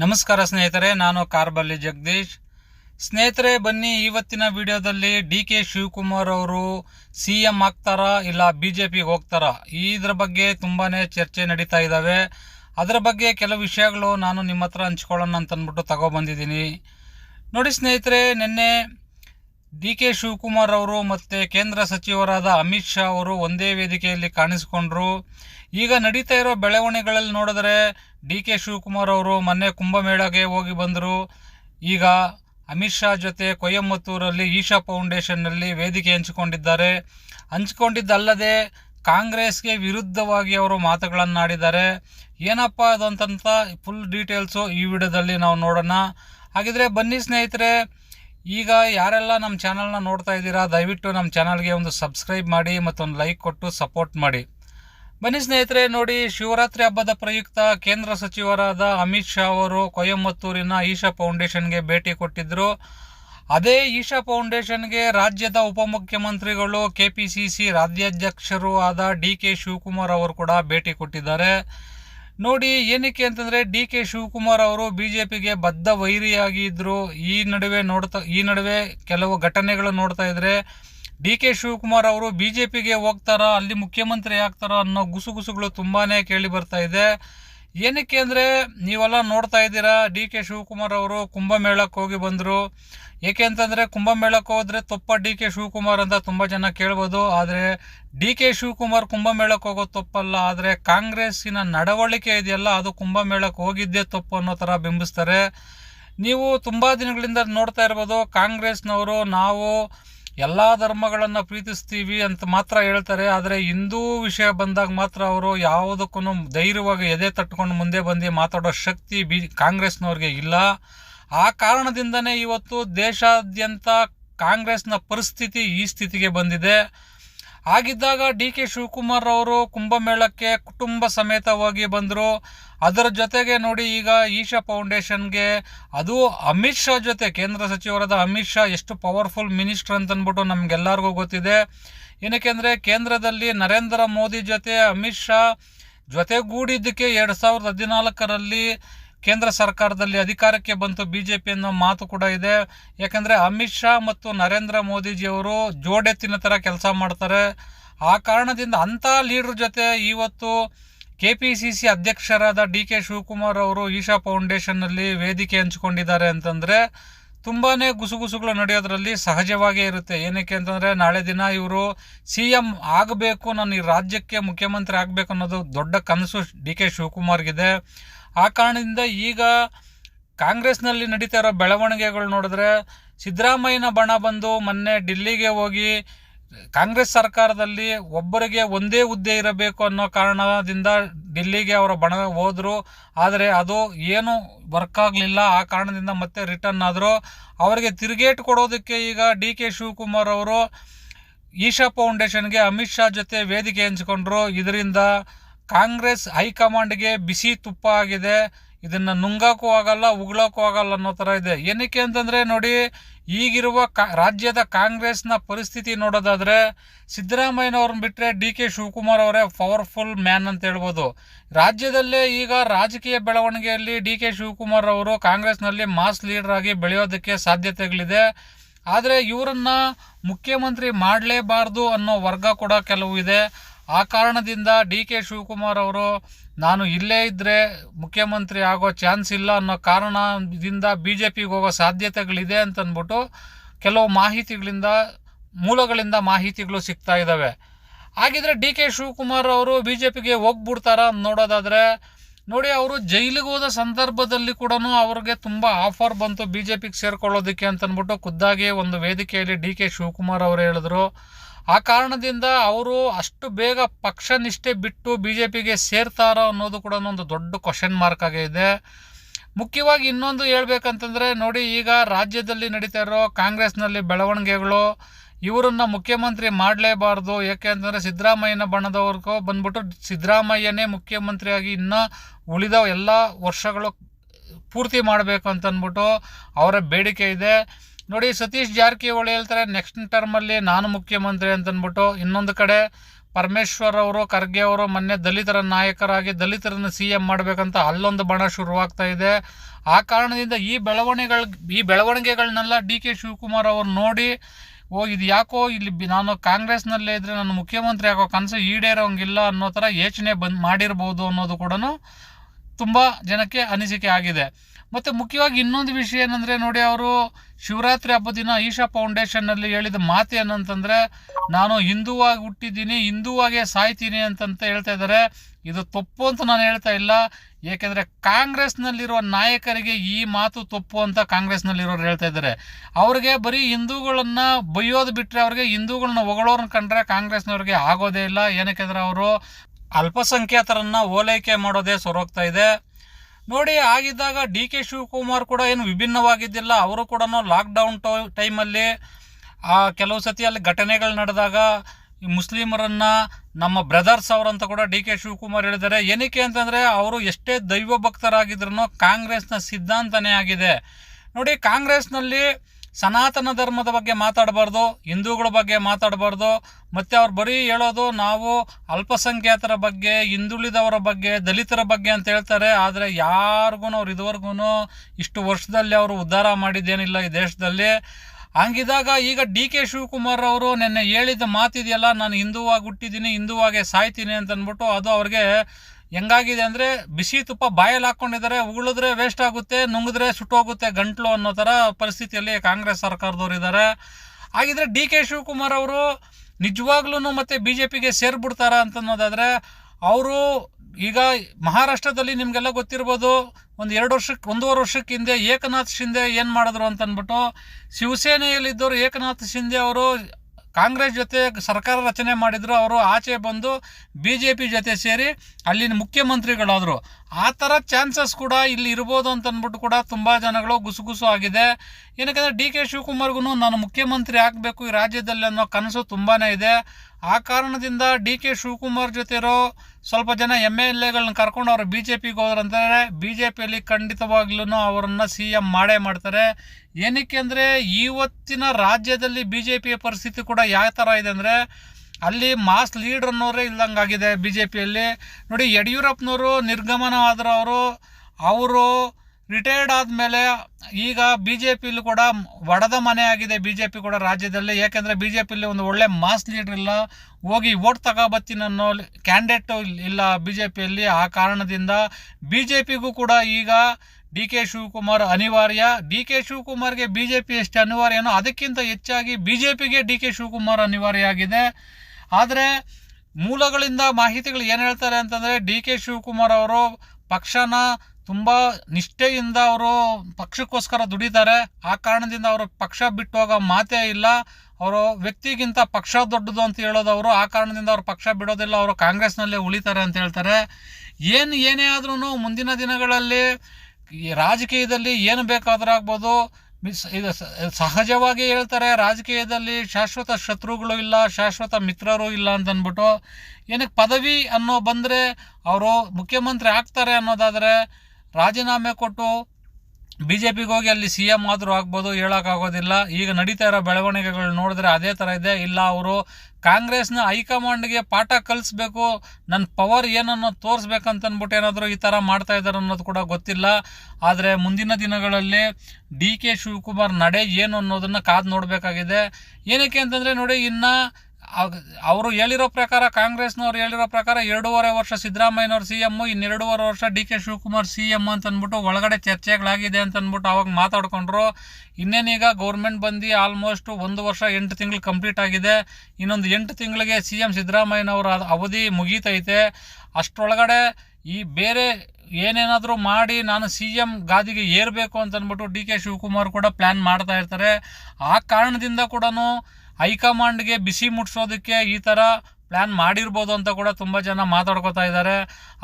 ನಮಸ್ಕಾರ ಸ್ನೇಹಿತರೆ, ನಾನು ಕಾರ್ಬಲ್ಲಿ ಜಗದೀಶ್. ಸ್ನೇಹಿತರೆ, ಬನ್ನಿ ಇವತ್ತಿನ ವಿಡಿಯೋದಲ್ಲಿ ಡಿ ಕೆ ಶಿವಕುಮಾರ್ ಅವರು ಸಿ ಎಂ ಆಗ್ತಾರಾ ಇಲ್ಲ ಬಿ ಜೆ ಪಿಗೆ ಹೋಗ್ತಾರಾ? ಇದ್ರ ಬಗ್ಗೆ ತುಂಬಾನೇ ಚರ್ಚೆ ನಡೀತಾ ಇದ್ದಾವೆ ಅದರ ಬಗ್ಗೆ ಕೆಲವು ವಿಷಯಗಳು ನಾನು ನಿಮ್ಮ ಹತ್ರ ಹಂಚ್ಕೊಳ್ಳೋಣ ಅಂತ ಅಂದ್ಬಿಟ್ಟು ತಗೊಬಂದಿದ್ದೀನಿ ನೋಡಿ ಸ್ನೇಹಿತರೆ, ನಿನ್ನೆ ಡಿ ಕೆ ಶಿವಕುಮಾರ್ ಅವರು ಮತ್ತು ಕೇಂದ್ರ ಸಚಿವರಾದ ಅಮಿತ್ ಶಾ ಅವರು ಒಂದೇ ವೇದಿಕೆಯಲ್ಲಿ ಕಾಣಿಸಿಕೊಂಡ್ರು. ಈಗ ನಡೀತಾ ಇರೋ ಬೆಳವಣಿಗೆಗಳಲ್ಲಿ ನೋಡಿದ್ರೆ ಡಿ ಕೆ ಶಿವಕುಮಾರ್ ಅವರು ಮೊನ್ನೆ ಕುಂಭಮೇಳಗೆ ಹೋಗಿ ಬಂದರು. ಈಗ ಅಮಿತ್ ಶಾ ಜೊತೆ ಕೊಯಮತ್ತೂರಲ್ಲಿ ಈಶಾ ಫೌಂಡೇಶನ್ನಲ್ಲಿ ವೇದಿಕೆ ಹಂಚಿಕೊಂಡಿದ್ದಾರೆ. ಹಂಚಿಕೊಂಡಿದ್ದಲ್ಲದೆ ಕಾಂಗ್ರೆಸ್ಗೆ ವಿರುದ್ಧವಾಗಿ ಅವರು ಮಾತುಗಳನ್ನಾಡಿದ್ದಾರೆ. ಏನಪ್ಪ ಅದು ಅಂತಂತ ಫುಲ್ ಡೀಟೇಲ್ಸು ಈ ವಿಡಿಯೋದಲ್ಲಿ ನಾವು ನೋಡೋಣ. ಹಾಗಿದ್ರೆ ಬನ್ನಿ ಸ್ನೇಹಿತರೆ ಈಗ ಯಾರೆಲ್ಲ ನಮ್ಮ ಚಾನಲ್ನ ನೋಡ್ತಾ ಇದ್ದೀರಾ, ದಯವಿಟ್ಟು ನಮ್ಮ ಚಾನಲ್ಗೆ ಒಂದು ಸಬ್ಸ್ಕ್ರೈಬ್ ಮಾಡಿ ಮತ್ತೊಂದು ಲೈಕ್ ಕೊಟ್ಟು ಸಪೋರ್ಟ್ ಮಾಡಿ. ಬನ್ನಿ ಸ್ನೇಹಿತರೆ, ನೋಡಿ ಶಿವರಾತ್ರಿ ಹಬ್ಬದ ಪ್ರಯುಕ್ತ ಕೇಂದ್ರ ಸಚಿವರಾದ ಅಮಿತ್ ಶಾ ಅವರು ಕೊಯಮತ್ತೂರಿನ ಈಶಾ ಫೌಂಡೇಶನ್ಗೆ ಭೇಟಿ ಕೊಟ್ಟಿದ್ದರು ಅದೇ ಈಶಾ ಫೌಂಡೇಶನ್ಗೆ ರಾಜ್ಯದ ಉಪಮುಖ್ಯಮಂತ್ರಿಗಳು ಕೆ ಪಿ ಸಿ ಸಿ ರಾಜ್ಯಾಧ್ಯಕ್ಷರು ಆದ ಡಿ ಕೆ ಶಿವಕುಮಾರ್ ಅವರು ಕೂಡ ಭೇಟಿ ಕೊಟ್ಟಿದ್ದಾರೆ. ನೋಡಿ, ಏನಕ್ಕೆ ಅಂತಂದರೆ ಡಿ ಕೆ ಶಿವಕುಮಾರ್ ಅವರು ಬಿ ಜೆ ಪಿಗೆ ಬದ್ಧ ವೈರಿಯಾಗಿ ಇದ್ದರು ಈ ನಡುವೆ ನೋಡ್ತಾ, ಈ ನಡುವೆ ಕೆಲವು ಘಟನೆಗಳು ನೋಡ್ತಾ ಇದ್ರೆ ಡಿ ಕೆ ಶಿವಕುಮಾರ್ ಅವರು ಬಿ ಜೆ ಪಿಗೆ ಹೋಗ್ತಾರಾ, ಅಲ್ಲಿ ಮುಖ್ಯಮಂತ್ರಿ ಆಗ್ತಾರಾ ಅನ್ನೋ ಗುಸುಗುಸುಗಳು ತುಂಬಾ ಕೇಳಿ ಬರ್ತಾ ಇದೆ. ಏನಕ್ಕೆ ಅಂದರೆ ನೀವೆಲ್ಲ ನೋಡ್ತಾ ಇದ್ದೀರಾ, ಡಿ ಕೆ ಶಿವಕುಮಾರ್ ಅವರು ಕುಂಭಮೇಳಕ್ಕೆ ಹೋಗಿ ಬಂದರು. ಏಕೆ ಅಂತಂದರೆ ಕುಂಭಮೇಳಕ್ಕೆ ಹೋದರೆ ತಪ್ಪ ಡಿ ಕೆ ಶಿವಕುಮಾರ್ ಅಂತ ತುಂಬ ಜನ ಕೇಳ್ಬೋದು. ಆದರೆ ಡಿ ಕೆ ಶಿವಕುಮಾರ್ ಕುಂಭಮೇಳಕ್ಕೆ ಹೋಗೋದು ತಪ್ಪಲ್ಲ, ಆದರೆ ಕಾಂಗ್ರೆಸ್ಸಿನ ನಡವಳಿಕೆ ಇದೆಯಲ್ಲ, ಅದು ಕುಂಭಮೇಳಕ್ಕೆ ಹೋಗಿದ್ದೇ ತಪ್ಪು ಅನ್ನೋ ಥರ ಬಿಂಬಿಸ್ತಾರೆ. ನೀವು ತುಂಬ ದಿನಗಳಿಂದ ನೋಡ್ತಾ ಇರ್ಬೋದು, ಕಾಂಗ್ರೆಸ್ನವರು ನಾವು ಎಲ್ಲ ಧರ್ಮಗಳನ್ನು ಪ್ರೀತಿಸ್ತೀವಿ ಅಂತ ಮಾತ್ರ ಹೇಳ್ತಾರೆ. ಆದರೆ ಹಿಂದೂ ವಿಷಯ ಬಂದಾಗ ಮಾತ್ರ ಅವರು ಯಾವುದಕ್ಕೂ ಧೈರ್ಯವಾಗಿ ಎದೆ ತಟ್ಕೊಂಡು ಮುಂದೆ ಬಂದು ಮಾತಾಡೋ ಶಕ್ತಿ ಬಿ ಕಾಂಗ್ರೆಸ್ನವ್ರಿಗೆ ಇಲ್ಲ. ಆ ಕಾರಣದಿಂದನೇ ಇವತ್ತು ದೇಶಾದ್ಯಂತ ಕಾಂಗ್ರೆಸ್ನ ಪರಿಸ್ಥಿತಿ ಈ ಸ್ಥಿತಿಗೆ ಬಂದಿದೆ. ಆಗಿದ್ದಾಗ ಡಿ ಕೆ ಶಿವಕುಮಾರ್ ಅವರು ಕುಂಭಮೇಳಕ್ಕೆ ಕುಟುಂಬ ಸಮೇತವಾಗಿ ಬಂದರು. ಅದರ ಜೊತೆಗೆ ನೋಡಿ ಈಗ ಈಶಾ ಫೌಂಡೇಶನ್ಗೆ ಅದು ಅಮಿತ್ ಶಾ ಜೊತೆ, ಕೇಂದ್ರ ಸಚಿವರಾದ ಅಮಿತ್ ಶಾ ಎಷ್ಟು ಪವರ್ಫುಲ್ ಮಿನಿಸ್ಟರ್ ಅಂತ ಅಂದ್ಬಿಟ್ಟು ನಮಗೆಲ್ಲರಿಗೂ ಗೊತ್ತಿದೆ. ಏನಕ್ಕೆ ಅಂದರೆ ಕೇಂದ್ರದಲ್ಲಿ ನರೇಂದ್ರ ಮೋದಿ ಜೊತೆ ಅಮಿತ್ ಶಾ ಜೊತೆಗೂಡಿದ್ದಕ್ಕೆ ಎರಡು ಸಾವಿರದ ಹದಿನಾಲ್ಕರಲ್ಲಿ ಕೇಂದ್ರ ಸರ್ಕಾರದಲ್ಲಿ ಅಧಿಕಾರಕ್ಕೆ ಬಂತು ಬಿ ಜೆ ಪಿ ಅನ್ನೋ ಮಾತು ಕೂಡ ಇದೆ. ಯಾಕಂದರೆ ಅಮಿತ್ ಶಾ ಮತ್ತು ನರೇಂದ್ರ ಮೋದಿಜಿಯವರು ಜೋಡೆತ್ತಿನ ಥರ ಕೆಲಸ ಮಾಡ್ತಾರೆ. ಆ ಕಾರಣದಿಂದ ಅಂಥ ಲೀಡ್ರ್ ಜೊತೆ ಇವತ್ತು ಕೆ ಪಿ ಸಿ ಸಿ ಅಧ್ಯಕ್ಷರಾದ ಡಿ ಕೆ ಶಿವಕುಮಾರ್ ಅವರು ಈಶಾ ಫೌಂಡೇಶನ್ನಲ್ಲಿ ವೇದಿಕೆ ಹಂಚಿಕೊಂಡಿದ್ದಾರೆ ಅಂತಂದರೆ ತುಂಬಾ ಗುಸುಗುಸುಗಳು ನಡೆಯೋದ್ರಲ್ಲಿ ಸಹಜವಾಗೇ ಇರುತ್ತೆ. ಏನಕ್ಕೆ ಅಂತಂದರೆ ನಾಳೆ ದಿನ ಇವರು ಸಿ ಎಂ ಆಗಬೇಕು, ನಾನು ಈ ರಾಜ್ಯಕ್ಕೆ ಮುಖ್ಯಮಂತ್ರಿ ಆಗಬೇಕು ಅನ್ನೋದು ದೊಡ್ಡ ಕನಸು ಡಿ ಕೆ ಶಿವಕುಮಾರ್ಗಿದೆ. ಆ ಕಾರಣದಿಂದ ಈಗ ಕಾಂಗ್ರೆಸ್ನಲ್ಲಿ ನಡೀತಾ ಇರೋ ಬೆಳವಣಿಗೆಗಳು ನೋಡಿದ್ರೆ ಸಿದ್ದರಾಮಯ್ಯನ ಬಣ ಬಂದು ಮೊನ್ನೆ ಡಿಲ್ಲಿಗೆ ಹೋಗಿ ಕಾಂಗ್ರೆಸ್ ಸರ್ಕಾರದಲ್ಲಿ ಒಬ್ಬರಿಗೆ ಒಂದೇ ಹುದ್ದೆ ಇರಬೇಕು ಅನ್ನೋ ಕಾರಣದಿಂದ ಡೆಲ್ಲಿಗೆ ಅವರ ಬಣ ಹೋದರು. ಆದರೆ ಅದು ಏನು ವರ್ಕ್ ಆಗಲಿಲ್ಲ, ಆ ಕಾರಣದಿಂದ ಮತ್ತೆ ರಿಟರ್ನ್ ಆದರು. ಅವರಿಗೆ ತಿರುಗೇಟು ಕೊಡೋದಕ್ಕೆ ಈಗ ಡಿ ಕೆ ಶಿವಕುಮಾರ್ ಅವರು ಈಶಾ ಫೌಂಡೇಶನ್ಗೆ ಅಮಿತ್ ಶಾ ಜೊತೆ ವೇದಿಕೆ ಹಂಚಿಕೊಂಡ್ರು. ಇದರಿಂದ ಕಾಂಗ್ರೆಸ್ ಹೈಕಮಾಂಡ್ಗೆ ಬಿಸಿ ತುಪ್ಪ ಆಗಿದೆ. ಇದನ್ನು ನುಂಗಕ್ಕೂ ಆಗಲ್ಲ ಉಗುಳಕ್ಕೂ ಆಗಲ್ಲ ಅನ್ನೋ ಥರ ಇದೆ. ಏನಕ್ಕೆ ಅಂತಂದರೆ ನೋಡಿ, ಈಗಿರುವ ಕಾ, ರಾಜ್ಯದ ಕಾಂಗ್ರೆಸ್ನ ಪರಿಸ್ಥಿತಿ ನೋಡೋದಾದರೆ ಸಿದ್ದರಾಮಯ್ಯನವ್ರನ್ನ ಬಿಟ್ಟರೆ ಡಿ ಕೆ ಶಿವಕುಮಾರ್ ಅವರೇ ಪವರ್ಫುಲ್ ಮ್ಯಾನ್ ಅಂತ ಹೇಳ್ಬೋದು. ರಾಜ್ಯದಲ್ಲೇ ಈಗ ರಾಜಕೀಯ ಬೆಳವಣಿಗೆಯಲ್ಲಿ ಡಿ ಕೆ ಶಿವಕುಮಾರ್ ಅವರು ಕಾಂಗ್ರೆಸ್ನಲ್ಲಿ ಮಾಸ್ ಲೀಡರ್ ಆಗಿ ಬೆಳೆಯೋದಕ್ಕೆ ಸಾಧ್ಯತೆಗಳಿದೆ. ಆದರೆ ಇವರನ್ನು ಮುಖ್ಯಮಂತ್ರಿ ಮಾಡಲೇಬಾರ್ದು ಅನ್ನೋ ವರ್ಗ ಕೂಡ ಕೆಲವು ಇದೆ. ಆ ಕಾರಣದಿಂದ ಡಿ ಕೆ ಶಿವಕುಮಾರ್ ಅವರು, ನಾನು ಇಲ್ಲೇ ಇದ್ದರೆ ಮುಖ್ಯಮಂತ್ರಿ ಆಗೋ ಚಾನ್ಸ್ ಇಲ್ಲ ಅನ್ನೋ ಕಾರಣದಿಂದ ಬಿ ಜೆ ಪಿಗೆ ಹೋಗೋ ಸಾಧ್ಯತೆಗಳಿದೆ ಅಂತಂದ್ಬಿಟ್ಟು ಕೆಲವು ಮಾಹಿತಿಗಳಿಂದ, ಮೂಲಗಳಿಂದ ಮಾಹಿತಿಗಳು ಸಿಗ್ತಾ ಇದ್ದಾವೆ ಹಾಗಿದ್ರೆ ಡಿ ಕೆ ಶಿವಕುಮಾರ್ ಅವರು ಬಿ ಜೆ ಪಿಗೆ ಹೋಗ್ಬಿಡ್ತಾರ ನೋಡೋದಾದರೆ, ನೋಡಿ ಅವರು ಜೈಲಿಗೆ ಹೋದ ಸಂದರ್ಭದಲ್ಲಿ ಕೂಡ ಅವ್ರಿಗೆ ತುಂಬ ಆಫರ್ ಬಂತು ಬಿ ಜೆ ಪಿಗೆ ಸೇರ್ಕೊಳ್ಳೋದಕ್ಕೆ ಅಂತಂದ್ಬಿಟ್ಟು ಖುದ್ದಾಗಿ ಒಂದು ವೇದಿಕೆಯಲ್ಲಿ ಡಿ ಕೆ ಶಿವಕುಮಾರ್ ಅವರು ಹೇಳಿದ್ರು. ಆ ಕಾರಣದಿಂದ ಅವರು ಅಷ್ಟು ಬೇಗ ಪಕ್ಷ ನಿಷ್ಠೆ ಬಿಟ್ಟು ಬಿ ಜೆ ಪಿಗೆ ಸೇರ್ತಾರೋ ಅನ್ನೋದು ಕೂಡ ಒಂದು ದೊಡ್ಡ ಕ್ವಶನ್ ಮಾರ್ಕ್ ಆಗಿದೆ ಮುಖ್ಯವಾಗಿ ಇನ್ನೊಂದು ಹೇಳ್ಬೇಕಂತಂದರೆ ನೋಡಿ, ಈಗ ರಾಜ್ಯದಲ್ಲಿ ನಡೀತಾ ಇರೋ ಕಾಂಗ್ರೆಸ್ನಲ್ಲಿ ಬೆಳವಣಿಗೆಗಳು, ಇವರನ್ನ ಮುಖ್ಯಮಂತ್ರಿ ಮಾಡಲೇಬಾರ್ದು. ಯಾಕೆ ಅಂತಂದರೆ ಸಿದ್ದರಾಮಯ್ಯನ ಬಣದವ್ರಿಗೂ ಬಂದ್ಬಿಟ್ಟು ಸಿದ್ದರಾಮಯ್ಯನೇ ಮುಖ್ಯಮಂತ್ರಿಯಾಗಿ ಇನ್ನೂ ಉಳಿದ ಎಲ್ಲ ವರ್ಷಗಳು ಪೂರ್ತಿ ಮಾಡಬೇಕು ಅಂತಂದ್ಬಿಟ್ಟು ಅವರ ಬೇಡಿಕೆ ಇದೆ. ನೋಡಿ, ಸತೀಶ್ ಜಾರಕಿಹೊಳಿ ಹೇಳ್ತಾರೆ ನೆಕ್ಸ್ಟ್ ಟರ್ಮಲ್ಲಿ ನಾನು ಮುಖ್ಯಮಂತ್ರಿ ಅಂತಂದ್ಬಿಟ್ಟು ಇನ್ನೊಂದು ಕಡೆ ಪರಮೇಶ್ವರ್ ಅವರು, ಖರ್ಗೆ ಅವರು ಮೊನ್ನೆ ದಲಿತರ ನಾಯಕರಾಗಿ ದಲಿತರನ್ನು ಸಿ ಎಂ ಮಾಡಬೇಕಂತ ಅಲ್ಲೊಂದು ಬಣ ಶುರುವಾಗ್ತಾ ಇದೆ. ಆ ಕಾರಣದಿಂದ ಈ ಬೆಳವಣಿಗೆಗಳ, ಈ ಬೆಳವಣಿಗೆಗಳನ್ನೆಲ್ಲ ಡಿ ಕೆ ಶಿವಕುಮಾರ್ ಅವರು ನೋಡಿ, ಓ, ಇದು ಯಾಕೋ ಇಲ್ಲಿ ನಾನು ಕಾಂಗ್ರೆಸ್ನಲ್ಲೇ ಇದ್ದರೆ ನಾನು ಮುಖ್ಯಮಂತ್ರಿ ಆಗೋ ಕನಸು ಈಡೇರೋಂಗಿಲ್ಲ ಅನ್ನೋ ಥರ ಯೋಚನೆ ಬಂದು ಮಾಡಿರ್ಬೋದು ಅನ್ನೋದು ಕೂಡ ತುಂಬ ಜನಕ್ಕೆ ಅನಿಸಿಕೆ ಆಗಿದೆ. ಮತ್ತು ಮುಖ್ಯವಾಗಿ ಇನ್ನೊಂದು ವಿಷಯ ಏನಂದರೆ ನೋಡಿ, ಅವರು ಶಿವರಾತ್ರಿ ಹಬ್ಬದ ದಿನ ಈಶಾ ಫೌಂಡೇಶನ್ನಲ್ಲಿ ಹೇಳಿದ ಮಾತು ಏನಂತಂದರೆ, ನಾನು ಹಿಂದೂವಾಗಿ ಹುಟ್ಟಿದ್ದೀನಿ, ಹಿಂದೂವಾಗೇ ಸಾಯ್ತೀನಿ ಅಂತಂತ ಹೇಳ್ತಾ ಇದ್ದಾರೆ. ಇದು ತಪ್ಪು ಅಂತ ನಾನು ಹೇಳ್ತಾ ಇಲ್ಲ. ಏಕೆಂದರೆ ಕಾಂಗ್ರೆಸ್ನಲ್ಲಿರುವ ನಾಯಕರಿಗೆ ಈ ಮಾತು ತಪ್ಪು ಅಂತ ಕಾಂಗ್ರೆಸ್ನಲ್ಲಿರೋರು ಹೇಳ್ತಾ ಇದ್ದಾರೆ. ಅವ್ರಿಗೆ ಬರೀ ಹಿಂದೂಗಳನ್ನ ಬೈಯೋದು ಬಿಟ್ಟರೆ ಅವ್ರಿಗೆ ಹಿಂದೂಗಳನ್ನ ಹೊಗಳೋರನ್ನ ಕಂಡ್ರೆ ಕಾಂಗ್ರೆಸ್ನವ್ರಿಗೆ ಆಗೋದೇ ಇಲ್ಲ. ಏನಕ್ಕೆಂದ್ರೆ ಅವರು ಅಲ್ಪಸಂಖ್ಯಾತರನ್ನ ಓಲೈಕೆ ಮಾಡೋದೇ ಸೊರೋಗ್ತಾ ಇದೆ. ನೋಡಿ, ಆಗಿದ್ದಾಗ ಡಿ ಕೆ ಶಿವಕುಮಾರ್ ಕೂಡ ಏನು ವಿಭಿನ್ನವಾಗಿದ್ದಿಲ್ಲ. ಅವರು ಕೂಡ ಲಾಕ್ಡೌನ್ ಟೈಮಲ್ಲಿ, ಆ, ಕೆಲವು ಸತಿ ಅಲ್ಲಿ ಘಟನೆಗಳು ನಡೆದಾಗ ಮುಸ್ಲಿಮರನ್ನ, ನಮ್ಮ ಬ್ರದರ್ಸ್ ಅವರಂತ ಕೂಡ ಡಿ ಕೆ ಶಿವಕುಮಾರ್ ಹೇಳಿದ್ದಾರೆ. ಏನಕ್ಕೆ ಅಂತಂದರೆ, ಅವರು ಎಷ್ಟೇ ದೈವ ಭಕ್ತರಾಗಿದ್ರು ಕಾಂಗ್ರೆಸ್ನ ಸಿದ್ಧಾಂತನೇ ಆಗಿದೆ. ನೋಡಿ, ಕಾಂಗ್ರೆಸ್ನಲ್ಲಿ ಸನಾತನ ಧರ್ಮದ ಬಗ್ಗೆ ಮಾತಾಡಬಾರ್ದು, ಹಿಂದೂಗಳ ಬಗ್ಗೆ ಮಾತಾಡಬಾರ್ದು, ಮತ್ತು ಅವ್ರು ಬರೀ ಹೇಳೋದು ನಾವು ಅಲ್ಪಸಂಖ್ಯಾತರ ಬಗ್ಗೆ, ಹಿಂದುಳಿದವರ ಬಗ್ಗೆ, ದಲಿತರ ಬಗ್ಗೆ ಅಂತ ಹೇಳ್ತಾರೆ. ಆದರೆ ಯಾರಿಗೂ ಅವ್ರು ಇದುವರೆಗೂ ಇಷ್ಟು ವರ್ಷದಲ್ಲಿ ಅವರು ಉದ್ಧಾರ ಮಾಡಿದ್ದೇನಿಲ್ಲ ಈ ದೇಶದಲ್ಲಿ. ಹಂಗಿದಾಗ ಈಗ ಡಿ ಕೆ ಶಿವಕುಮಾರ್ ಅವರು ನಿನ್ನೆ ಹೇಳಿದ ಮಾತಿದೆಯಲ್ಲ, ನಾನು ಹಿಂದೂವಾಗಿ ಹುಟ್ಟಿದ್ದೀನಿ, ಹಿಂದೂವಾಗೆ ಸಾಯ್ತೀನಿ ಅಂತಂದ್ಬಿಟ್ಟು ಅದು ಅವ್ರಿಗೆ ಹೆಂಗಾಗಿದೆ ಅಂದರೆ ಬಿಸಿ ತುಪ್ಪ ಬಾಯಲ್ಲಿ ಹಾಕ್ಕೊಂಡಿದ್ದಾರೆ ಉಗುಳಿದ್ರೆ ವೇಸ್ಟ್ ಆಗುತ್ತೆ, ನುಂಗಿದ್ರೆ ಸುಟ್ಟೋಗುತ್ತೆ ಗಂಟ್ಲು ಅನ್ನೋ ಥರ ಪರಿಸ್ಥಿತಿಯಲ್ಲಿ ಕಾಂಗ್ರೆಸ್ ಸರ್ಕಾರದವ್ರು ಇದ್ದಾರೆ. ಹಾಗಿದ್ರೆ ಡಿ ಕೆ ಶಿವಕುಮಾರ್ ಅವರು ನಿಜವಾಗ್ಲೂ ಮತ್ತೆ ಬಿ ಜೆ ಪಿಗೆ ಸೇರ್ಬಿಡ್ತಾರ ಅಂತ ಅನ್ನೋದಾದರೆ, ಅವರು ಈಗ ಮಹಾರಾಷ್ಟ್ರದಲ್ಲಿ ನಿಮಗೆಲ್ಲ ಗೊತ್ತಿರ್ಬೋದು, ಒಂದು ಎರಡು ವರ್ಷಕ್ಕೆ ಒಂದೂವರೆ ವರ್ಷಕ್ಕೆ ಹಿಂದೆ ಏಕನಾಥ್ ಶಿಂದೆ ಏನು ಮಾಡಿದ್ರು ಅಂತ ಅಂದ್ಬಿಟ್ಟು ಶಿವಸೇನೆಯಲ್ಲಿದ್ದವರು ಏಕನಾಥ್ ಶಿಂದೆ ಅವರು ಕಾಂಗ್ರೆಸ್ ಜೊತೆ ಸರ್ಕಾರ ರಚನೆ ಮಾಡಿದ್ರು, ಅವರು ಆಚೆ ಬಂದು ಬಿ ಜೆ ಪಿ ಜೊತೆ ಸೇರಿ ಅಲ್ಲಿನ ಮುಖ್ಯಮಂತ್ರಿಗಳಾದರು. ಆ ಥರ ಚಾನ್ಸಸ್ ಕೂಡ ಇಲ್ಲಿ ಇರ್ಬೋದು ಅಂತ ಅಂದ್ಬಿಟ್ಟು ಕೂಡ ತುಂಬ ಜನಗಳು ಗುಸುಗುಸು ಆಗಿದೆ. ಏನಕ್ಕೆ ಡಿ ಕೆ ಶಿವಕುಮಾರ್ಗೂ ನಾನು ಮುಖ್ಯಮಂತ್ರಿ ಆಗಬೇಕು ಈ ರಾಜ್ಯದಲ್ಲಿ ಅನ್ನೋ ಕನಸು ತುಂಬಾ ಇದೆ. ಆ ಕಾರಣದಿಂದ ಡಿ ಕೆ ಶಿವಕುಮಾರ್ ಜೊತೆ ಇರೋ ಸ್ವಲ್ಪ ಜನ ಎಂ ಎಲ್ ಎಗಳನ್ನ ಕರ್ಕೊಂಡು ಅವರು ಬಿ ಜೆ ಪಿಗೆ ಹೋದ್ರಂತಾರೆ ಬಿ ಜೆ ಪಿಯಲ್ಲಿ ಖಂಡಿತವಾಗ್ಲೂ ಅವರನ್ನು ಸಿ ಎಂ ಮಾಡೇ ಮಾಡ್ತಾರೆ. ಏನಕ್ಕೆ ಅಂದರೆ ಇವತ್ತಿನ ರಾಜ್ಯದಲ್ಲಿ ಬಿ ಜೆ ಪಿಯ ಪರಿಸ್ಥಿತಿ ಕೂಡ ಯಾವ ಥರ ಇದೆ ಅಂದರೆ ಅಲ್ಲಿ ಮಾಸ್ ಲೀಡರ್ ಅನ್ನೋರೇ ಇಲ್ದಂಗಾಗಿದೆ ಬಿ ಜೆ ಪಿಯಲ್ಲಿ ನೋಡಿ ಯಡಿಯೂರಪ್ಪನವರು ನಿರ್ಗಮನ ಆದರೂ ಅವರು ಅವರು ರಿಟೈರ್ಡ್ ಆದಮೇಲೆ ಈಗ ಬಿ ಜೆ ಪಿಲಿ ಕೂಡ ಒಡೆದ ಮನೆ ಆಗಿದೆ ಬಿ ಜೆ ಪಿ ಕೂಡ ರಾಜ್ಯದಲ್ಲಿ. ಏಕೆಂದರೆ ಬಿ ಜೆ ಪಿಲಿ ಒಂದು ಒಳ್ಳೆ ಮಾಸ್ ಲೀಡರ್ ಇಲ್ಲ. ಹೋಗಿ ಓಟ್ ತಗೋಬತ್ತೀನಿ ಅನ್ನೋ ಕ್ಯಾಂಡಿಡೇಟ್ ಇಲ್ಲ ಬಿ ಜೆ ಪಿಯಲ್ಲಿ ಆ ಕಾರಣದಿಂದ ಬಿ ಜೆ ಪಿಗೂ ಕೂಡ ಈಗ ಡಿ ಕೆ ಶಿವಕುಮಾರ್ ಅನಿವಾರ್ಯ. ಡಿ ಕೆ ಶಿವಕುಮಾರ್ಗೆ ಬಿ ಜೆ ಪಿ ಎಷ್ಟು ಅನಿವಾರ್ಯನೋ ಅದಕ್ಕಿಂತ ಹೆಚ್ಚಾಗಿ ಬಿ ಜೆ ಪಿಗೆ ಡಿ ಕೆ ಶಿವಕುಮಾರ್ ಅನಿವಾರ್ಯ ಆಗಿದೆ. ಆದರೆ ಮೂಲಗಳಿಂದ ಮಾಹಿತಿಗಳು ಏನು ಹೇಳ್ತಾರೆ ಅಂತಂದರೆ ಡಿ ಕೆ ಶಿವಕುಮಾರ್ ಅವರು ಪಕ್ಷನ ತುಂಬ ನಿಷ್ಠೆಯಿಂದ ಅವರು ಪಕ್ಷಕ್ಕೋಸ್ಕರ ದುಡಿತಾರೆ ಆ ಕಾರಣದಿಂದ ಅವರು ಪಕ್ಷ ಬಿಟ್ಟು ಹೋಗೋ ಮಾತೇ ಇಲ್ಲ. ಅವರು ವ್ಯಕ್ತಿಗಿಂತ ಪಕ್ಷ ದೊಡ್ಡದು ಅಂತ ಹೇಳೋದು ಅವರು ಆ ಕಾರಣದಿಂದ ಅವರು ಪಕ್ಷ ಬಿಡೋದಿಲ್ಲ, ಅವರು ಕಾಂಗ್ರೆಸ್ನಲ್ಲೇ ಉಳಿತಾರೆ ಅಂತ ಹೇಳ್ತಾರೆ. ಏನು ಏನೇ ಆದ್ರೂ ಮುಂದಿನ ದಿನಗಳಲ್ಲಿ ರಾಜಕೀಯದಲ್ಲಿ ಏನು ಬೇಕಾದರೂ ಆಗ್ಬೋದು. ಇದು ಸಹಜವಾಗಿ ಹೇಳ್ತಾರೆ, ರಾಜಕೀಯದಲ್ಲಿ ಶಾಶ್ವತ ಶತ್ರುಗಳು ಇಲ್ಲ, ಶಾಶ್ವತ ಮಿತ್ರರು ಇಲ್ಲ ಅಂತ ಅಂದ್ಬಿಟ್ಟು ಏನಕ್ಕೆ ಪದವಿ ಅನ್ನೋ ಬಂದರೆ ಅವರು ಮುಖ್ಯಮಂತ್ರಿ ಆಗ್ತಾರೆ ಅನ್ನೋದಾದರೆ ರಾಜೀನಾಮೆ ಕೊಟ್ಟು ಬಿ ಜೆ ಪಿಗೆ ಹೋಗಿ ಅಲ್ಲಿ ಸಿ ಎಂ ಆದರೂ ಆಗ್ಬೋದು ಹೇಳೋಕ್ಕಾಗೋದಿಲ್ಲ ಈಗ ನಡೀತಾ ಇರೋ ಬೆಳವಣಿಗೆಗಳು ನೋಡಿದ್ರೆ ಅದೇ ಥರ ಇದೆ. ಇಲ್ಲ, ಅವರು ಕಾಂಗ್ರೆಸ್ನ ಹೈಕಮಾಂಡ್ಗೆ ಪಾಠ ಕಲಿಸ್ಬೇಕು ನನ್ನ ಪವರ್ ಏನನ್ನೋ ತೋರಿಸ್ಬೇಕಂತನ್ಬಿಟ್ಟು ಏನಾದರೂ ಈ ಥರ ಮಾಡ್ತಾ ಇದ್ದಾರೆ ಅನ್ನೋದು ಕೂಡ ಗೊತ್ತಿಲ್ಲ. ಆದರೆ ಮುಂದಿನ ದಿನಗಳಲ್ಲಿ ಡಿ ಕೆ ಶಿವಕುಮಾರ್ ನಡೆ ಏನು ಅನ್ನೋದನ್ನು ಕಾದು ನೋಡಬೇಕಾಗಿದೆ. ಏನಕ್ಕೆ ಅಂತಂದರೆ ನೋಡಿ, ಇನ್ನು ಅವರು ಹೇಳಿರೋ ಪ್ರಕಾರ ಕಾಂಗ್ರೆಸ್ನವ್ರು ಹೇಳಿರೋ ಪ್ರಕಾರ ಎರಡೂವರೆ ವರ್ಷ ಸಿದ್ದರಾಮಯ್ಯನವ್ರು ಸಿ ಎಮ್ಮು ಇನ್ನೆರಡೂವರೆ ವರ್ಷ D K Shivakumar C M ಅಂತ ಅಂದ್ಬಿಟ್ಟು ಒಳಗಡೆ ಚರ್ಚೆಗಳಾಗಿದೆ ಅಂತ ಅಂದ್ಬಿಟ್ಟು ಅವಾಗ ಮಾತಾಡ್ಕೊಂಡ್ರು. ಇನ್ನೇನೀಗ ಗೌರ್ಮೆಂಟ್ ಬಂದು ಆಲ್ಮೋಸ್ಟ್ ಒಂದು ವರ್ಷ ಎಂಟು ತಿಂಗಳು ಕಂಪ್ಲೀಟ್ ಆಗಿದೆ. ಇನ್ನೊಂದು ಎಂಟು ತಿಂಗಳಿಗೆ ಸಿ ಎಂ ಸಿದ್ದರಾಮಯ್ಯನವರ ಅವಧಿ ಮುಗೀತೈತೆ. ಅಷ್ಟರೊಳಗಡೆ ಈ ಬೇರೆ ಏನೇನಾದರೂ ಮಾಡಿ ನಾನು ಸಿ ಎಂ ಗಾದಿಗೆ ಏರಬೇಕು ಅಂತಂದ್ಬಿಟ್ಟು ಡಿ ಕೆ ಶಿವಕುಮಾರ್ ಕೂಡ ಪ್ಲ್ಯಾನ್ ಮಾಡ್ತಾ ಇರ್ತಾರೆ. ಆ ಕಾರಣದಿಂದ ಕೂಡ ಹೈಕಮಾಂಡ್ಗೆ ಬಿಸಿ ಮುಟ್ಸೋದಕ್ಕೆ ಈ ಥರ ಪ್ಲ್ಯಾನ್ ಮಾಡಿರ್ಬೋದು ಅಂತ ಕೂಡ ತುಂಬ ಜನ ಮಾತಾಡ್ಕೋತಾ ಇದ್ದಾರೆ.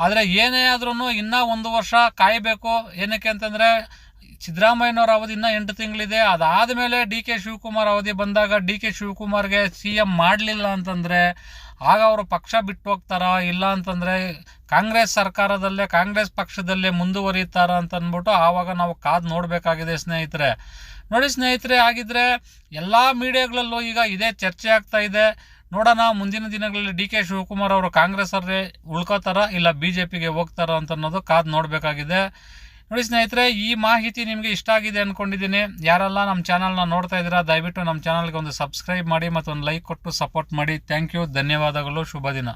ಆದರೆ ಏನೇ ಆದ್ರೂ ಇನ್ನೂ ಒಂದು ವರ್ಷ ಕಾಯಬೇಕು. ಏನಕ್ಕೆ ಅಂತಂದರೆ ಸಿದ್ದರಾಮಯ್ಯನವರ ಅವಧಿ ಇನ್ನೂ ಎಂಟು ತಿಂಗಳಿದೆ. ಅದಾದಮೇಲೆ ಡಿ ಕೆ ಶಿವಕುಮಾರ್ ಅವಧಿ ಬಂದಾಗ ಡಿ ಕೆ ಶಿವಕುಮಾರ್ಗೆ ಸಿ ಎಂ ಮಾಡಲಿಲ್ಲ ಅಂತಂದರೆ ಆಗ ಅವರು ಪಕ್ಷ ಬಿಟ್ಟು ಹೋಗ್ತಾರಾ ಇಲ್ಲ ಅಂತಂದರೆ ಕಾಂಗ್ರೆಸ್ ಸರ್ಕಾರದಲ್ಲೇ, ಕಾಂಗ್ರೆಸ್ ಪಕ್ಷದಲ್ಲೇ ಮುಂದುವರಿತಾರ ಅಂತ ಅಂದ್ಬಿಟ್ಟು ಆವಾಗ ನಾವು ಕಾದು ನೋಡಬೇಕಾಗಿದೆ ಸ್ನೇಹಿತರೆ. ನೋಡಿ ಸ್ನೇಹಿತರೆ ಆಗಿದ್ರೆ ಎಲ್ಲ ಮೀಡಿಯಾಗಳಲ್ಲೂ ಈಗ ಇದೇ ಚರ್ಚೆ ಆಗ್ತಾ ಇದೆ. ನೋಡೋಣ, ಮುಂದಿನ ದಿನಗಳಲ್ಲಿ ಡಿ ಕೆ ಶಿವಕುಮಾರ್ ಅವರು ಕಾಂಗ್ರೆಸ್ ಅವರೇ ಉಳ್ಕೋತಾರ ಇಲ್ಲ ಬಿ ಜೆ ಪಿಗೆ ಹೋಗ್ತಾರ ಅಂತ ಅನ್ನೋದು ಕಾದು ನೋಡಬೇಕಾಗಿದೆ. ನೋಡಿ ಸ್ನೇಹಿತರೆ, ಈ ಮಾಹಿತಿ ನಿಮಗೆ ಇಷ್ಟ ಆಗಿದೆ ಅಂದ್ಕೊಂಡಿದ್ದೀನಿ ಯಾರೆಲ್ಲ ನಮ್ಮ ಚಾನಲ್ನ ನೋಡ್ತಾ ಇದ್ದೀರಾ, ದಯವಿಟ್ಟು ನಮ್ಮ ಚಾನಲ್ಗೆ ಒಂದು ಸಬ್ಸ್ಕ್ರೈಬ್ ಮಾಡಿ ಮತ್ತು ಒಂದು ಲೈಕ್ ಕೊಟ್ಟು ಸಪೋರ್ಟ್ ಮಾಡಿ. ಥ್ಯಾಂಕ್ ಯು, ಧನ್ಯವಾದಗಳು, ಶುಭ ದಿನ.